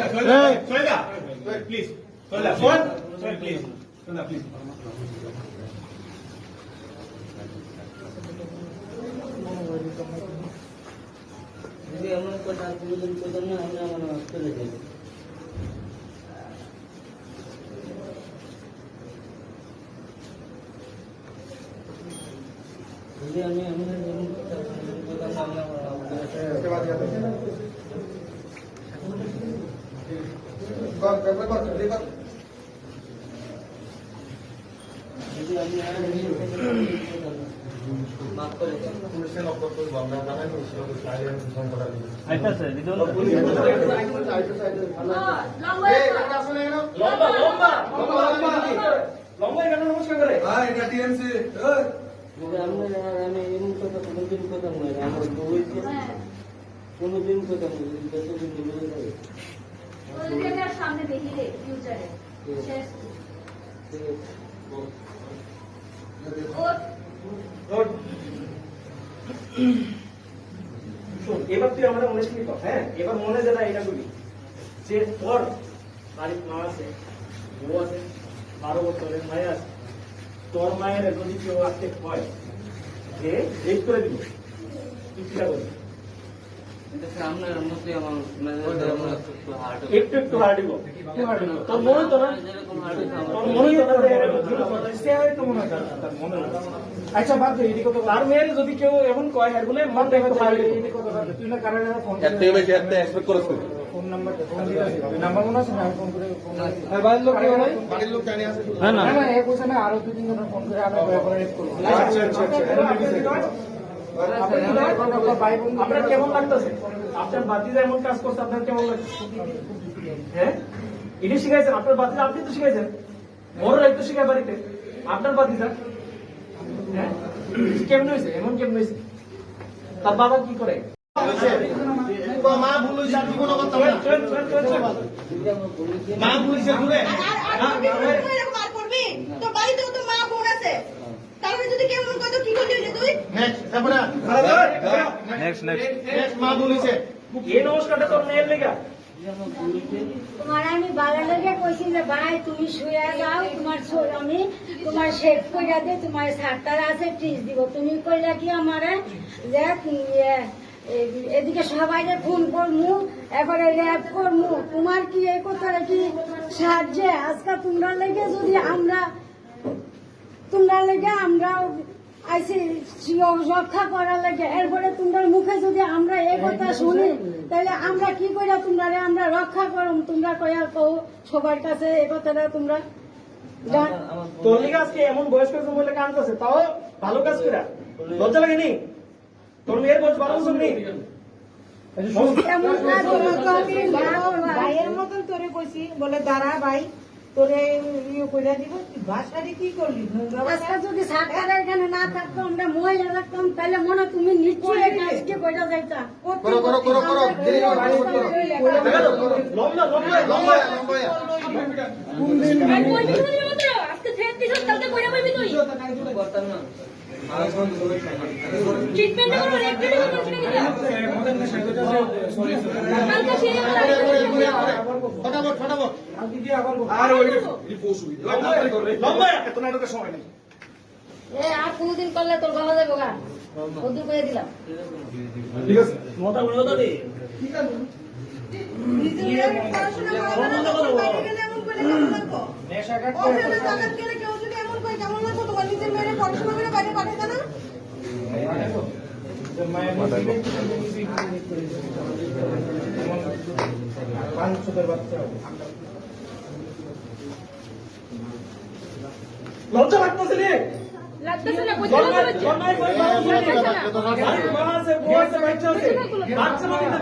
যদি ও আমার মাফ করে ও দেন, এমন কথা যদি এমন কথা আর কোনোদিন কইতাম না আমি আমার মাফ করে দেন যদি আমি এমন এমন কথা কোনোদিন কইতাম না আমি আমার মাফ করে দেন যদি আমি আর এমন কথা কোনোদিন কইতাম না মাফ করে দেন লম্বা এখানে নমস্কার করে যতদিন বলে যাবে এবার তুই আমাদের মনে ছিলি হ্যাঁ? এবার মনে যেটা এটা করবি যে তোর বাড়ির মা আছে, বউ আছে, বারো বছরের মায়ের আছে, তোর মায়ের যদি কেউ আসতে হয়, যে করে দিব। তুই চিন্তা করবি এটা আপনার মধ্যে আমার মেজাজটা আমার একটু একটু হার্ডিব তোর মনে তো না? তোর মনে তো হয় হয়। আচ্ছা বাদ দে এদিকে তো তার মেয়ের যদি কেউ এমন কয় হ্যাঁ বলে মন দেখো হার্ডিব তুই না কারণে ফোন একটা বেশি একটা এক্সপেক্ট করছ। ফোন নাম্বার ফোন দিতে নাম্বার মনে আছে না? ফোন করে ফোন আর বাড়ির লোক কেউ নাই বাড়ির লোক জানি আছে না না। না এ কইছে আরও দুই তিন জন ফোন করে আমরা ব্যাপারে করব আচ্ছা আচ্ছা আচ্ছা। আপনার কেমন লাগতেছে এমন কাজ করছে আপনার কেমন লাগছে হ্যাঁ শিখাইছেন আপনার বাতিজা আপনি শিখাইছেন শিখায় বাড়িতে আপনার বাতিজা হ্যাঁ কেমন হয়েছে এমন কেমন হয়েছে কি করে মা ভুল বলেছে মা ভুল ঘুরে আর আর তুই কি করে এরকম আর করবি তোর বাড়িতেও তো মা বোন আছে তাহলে যদি কেউ কি করলি তুই নেক্সট তারপরে নেক্সট নেক্সট নেক্সট মা এই নমস্কারটা তোর লেগা। বলেছে তোমার আমি কইছি যে ভাই তুমি শুয়ে যাও তোমার ছোট আমি তোমার কইরা দে তোমার সাতটার আছে টিস দিব। তুমি কইলা কি আমারে? যে ইয়ে, এদিকে সবাই ফোন করমু এবারে র্যাপ করমু তোমার কি এই কথাটা কি সাহায্যে? আজকে তোমরা লেগে যদি আমরা তোমরা লেগে আমরা আইসি রক্ষা করার লাগে। এরপরে তোমরা মুখে যদি আমরা এই কথা শুনি তাহলে আমরা কি করে তোমরা আমরা রক্ষা করুম? তোমরা কয়া কও? সবার কাছে এই কথাটা তোমরা এমন বয়স্ক মহিলা কান করছে। তাও ভালো কাজ করে লজ্জা লাগেনি তোর মেয়ের বয়স বছর নেই এমন কাজ ভালো না। ভাইয়ের মতন তোরে কইছি বলে দাঁড়া ভাই তোরে ইয়ে কইরা দিব তুই ভাষাটি কি করলি আজকে যদি সাতটার এখানে না থাকতো আমরা মহিলা রাখতাম তাহলে মনে হয় তুমি নিশ্চয়ই এই কাজকে যাইতা করো করো করো করো দেরি হবে না, করো, করো। লম্বা লম্বা লম্বা লম্বা আজকে দিছ কইরা তুই না ট্রিটমেন্ট করো আর ওই লম্বা এত নাটকের সময় নেই এ আর কোনদিন করলে পড়াশোনা করে বাইরে পাঠাতে না লজ্জা লাগতেছে রে। বাচ্চা বাচ্চা